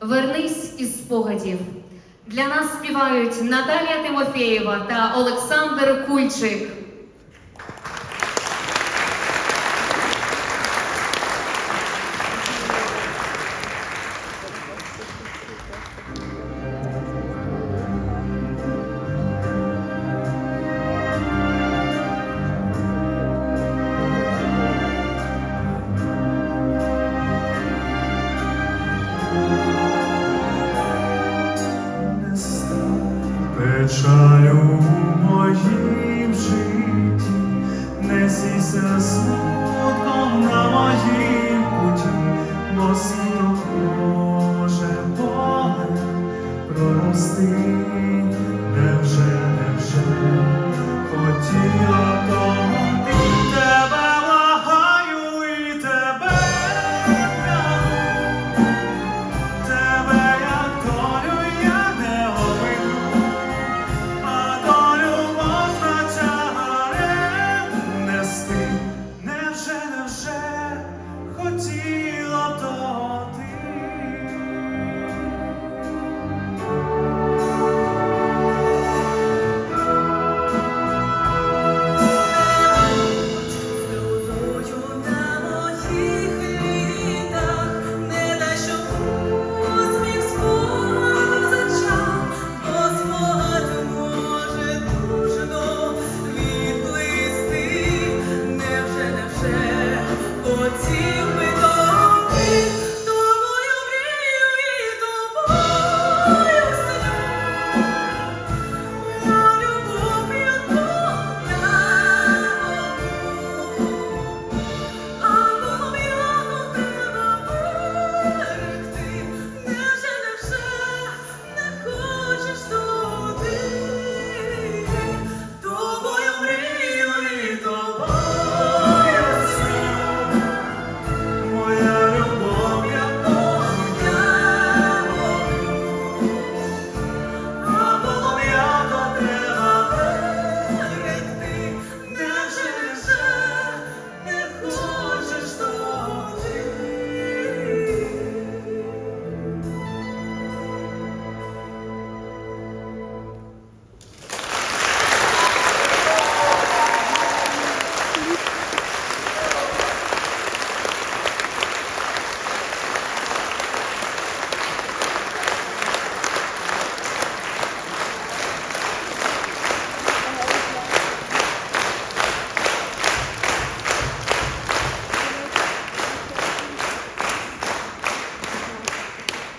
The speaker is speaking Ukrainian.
Вернись із спогадів. Для нас співають Наталія Тимофєєва та Олександр Кульчик. печалю моїм житті, не сійся смутком на моїм путі, бо світом.